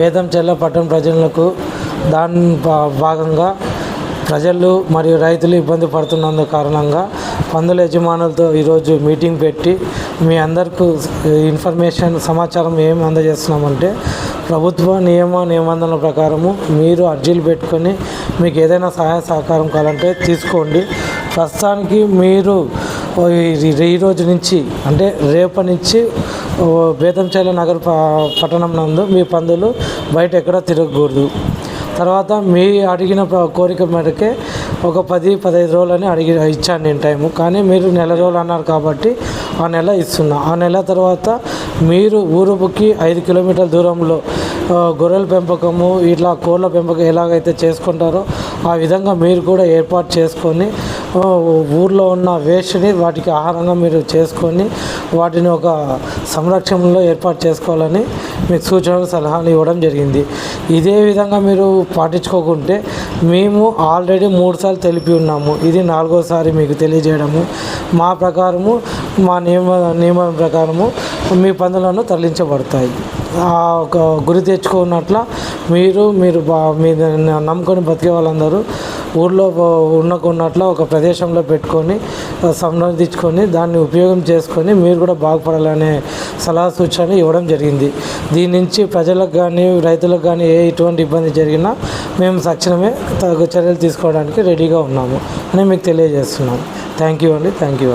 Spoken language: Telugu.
వేదంచెల్ల పట్టణ ప్రజలకు దాని భా- భాగంగా ప్రజలు మరియు రైతులు ఇబ్బంది పడుతున్నందు కారణంగా పందుల యజమానులతో ఈరోజు మీటింగ్ పెట్టి మీ అందరికీ ఇన్ఫర్మేషన్ సమాచారం ఏమి అందజేస్తున్నామంటే ప్రభుత్వ నియమ నిబంధనల ప్రకారము మీరు అర్జీలు పెట్టుకొని మీకు ఏదైనా సహాయ సహకారం కావాలంటే తీసుకోండి. ప్రస్తుతానికి మీరు ఈ- రోజు నుంచి అంటే రేపటి నుంచి ఓ నగర పట్టణం నందు మీ పందులు బయట ఎక్కడ తిరగకూడదు. తర్వాత మీ అడిగిన కోరిక మేరకే ఒక పది పదహైదు రోజులని అడిగి ఇచ్చాను నేను టైము. కానీ మీరు నెల రోజులు అన్నారు కాబట్టి ఆ నెల ఇస్తున్నా. ఆ నెల తర్వాత మీరు ఊరుపుకి ఐదు కిలోమీటర్ల దూరంలో గొర్రెల పెంపకము ఇట్లా కోళ్ళ పెంపకం ఎలాగైతే చేసుకుంటారో ఆ విధంగా మీరు కూడా ఏర్పాటు చేసుకొని ఊర్లో ఉన్న వేస్ట్ని వాటికి ఆహారంగా మీరు చేసుకొని వాటిని ఒక సంరక్షణలో ఏర్పాటు చేసుకోవాలని మీకు సూచనలు సలహాలు ఇవ్వడం జరిగింది. ఇదే విధంగా మీరు పాటించుకోకుంటే మేము ఆల్రెడీ మూడుసార్లు తెలిపి ఉన్నాము. ఇది నాలుగోసారి మీకు తెలియజేయడము. మా ప్రకారము మా నియమ నియమం ప్రకారము మీ పనులను తరలించబడతాయి. ఆ ఒక గురి తెచ్చుకున్నట్ల మీరు మీరు మీ నమ్ముకొని బతికే వాళ్ళందరూ ఊర్లో ఉన్నకున్నట్ల ఒక ప్రదేశంలో పెట్టుకొని సంరక్షించుకొని దాన్ని ఉపయోగం చేసుకొని మీరు కూడా బాగుపడాలనే సలహా సూచనలు ఇవ్వడం జరిగింది. దీని నుంచి ప్రజలకు కానీ రైతులకు కానీ ఏ ఎటువంటి ఇబ్బంది జరిగినా మేము తక్షణమే తగు చర్యలు తీసుకోవడానికి రెడీగా ఉన్నాము అని మీకు తెలియజేస్తున్నాం థ్యాంక్ యూ అండి. Thank you